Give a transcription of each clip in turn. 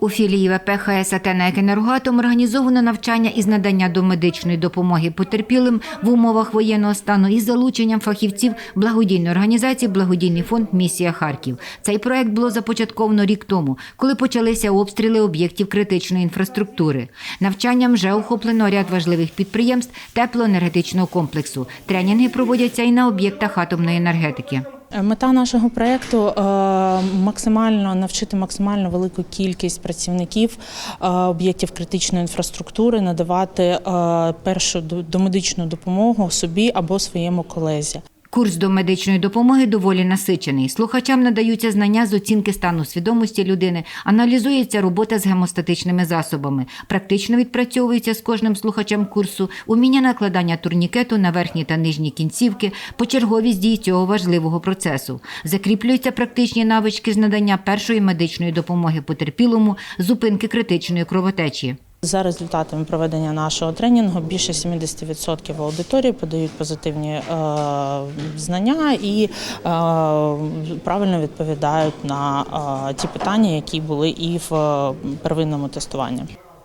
У філії ВП ХСАТ на «Енергоатом» організовано навчання із надання домедичної допомоги потерпілим в умовах воєнного стану із залученням фахівців благодійної організації Благодійний фонд Місія Харків. Цей проект було започатковано рік тому, коли почалися обстріли об'єктів критичної інфраструктури. Навчанням вже охоплено ряд важливих підприємств теплоенергетичного комплексу. Тренінги проводяться і на об'єктах атомної енергетики. Мета нашого проєкту е, максимально навчити максимально велику кількість працівників е, об'єктів критичної інфраструктури надавати е, першу домедичну допомогу собі або своєму колезі. Курс до медичної допомоги доволі насичений. Слухачам надаються знання з оцінки стану свідомості людини, аналізується робота з гемостатичними засобами. Практично відпрацьовується з кожним слухачем курсу уміння накладання турнікету на верхні та нижні кінцівки, почерговість дій цього важливого процесу. Закріплюються практичні навички з надання першої медичної допомоги потерпілому, зупинки критичної кровотечі. За результатами проведення нашого тренінгу більше 70% аудиторії подають позитивні е, знання і е, правильно відповідають на е, ті питання, які були і в первинному тестуванні.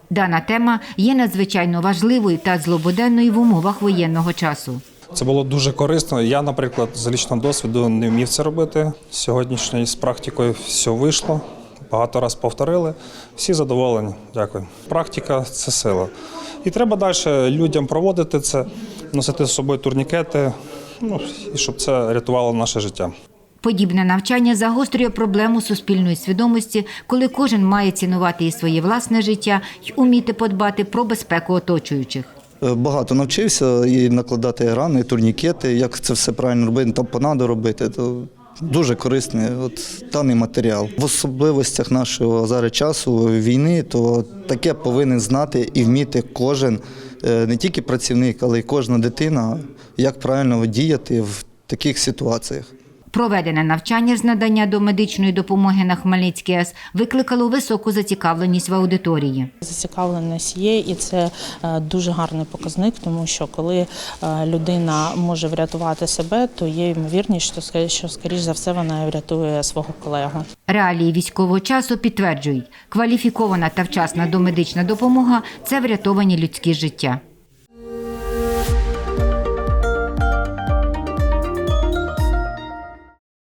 Дана тема є надзвичайно важливою та злободенною в умовах воєнного часу. Це було дуже корисно. Я, наприклад, з лічного досвіду не вмів це робити. Сьогоднішньою з практикою все вийшло. Багато разів повторили. Всі задоволені. Дякую. Практика це сила. І треба далі людям проводити це, носити з собою турнікети, ну, і щоб це рятувало наше життя. Подібне навчання загострює проблему суспільної свідомості, коли кожен має цінувати і своє власне життя й уміти подбати про безпеку оточуючих. Е, Багато навчився і накладати рани, і турнікети, як це все правильно робити, тампонаду робити. То дуже корисний от, даний матеріал. В особливостях нашого зараз часу війни, то таке повинен знати і вміти кожен, е, не тільки працівник, але й кожна дитина, як правильно діяти в таких ситуаціях. Проведене навчання з надання до медичної допомоги на Хмельницькій АЕС викликало високу зацікавленість в аудиторії. Зацікавленість є, і це е, дуже гарний показник, тому що коли е, людина може врятувати себе, то є ймовірність, що що скоріш за все вона врятує свого колегу. Реалії військового часу підтверджують, кваліфікована та вчасна домедична допомога це врятовані людські життя.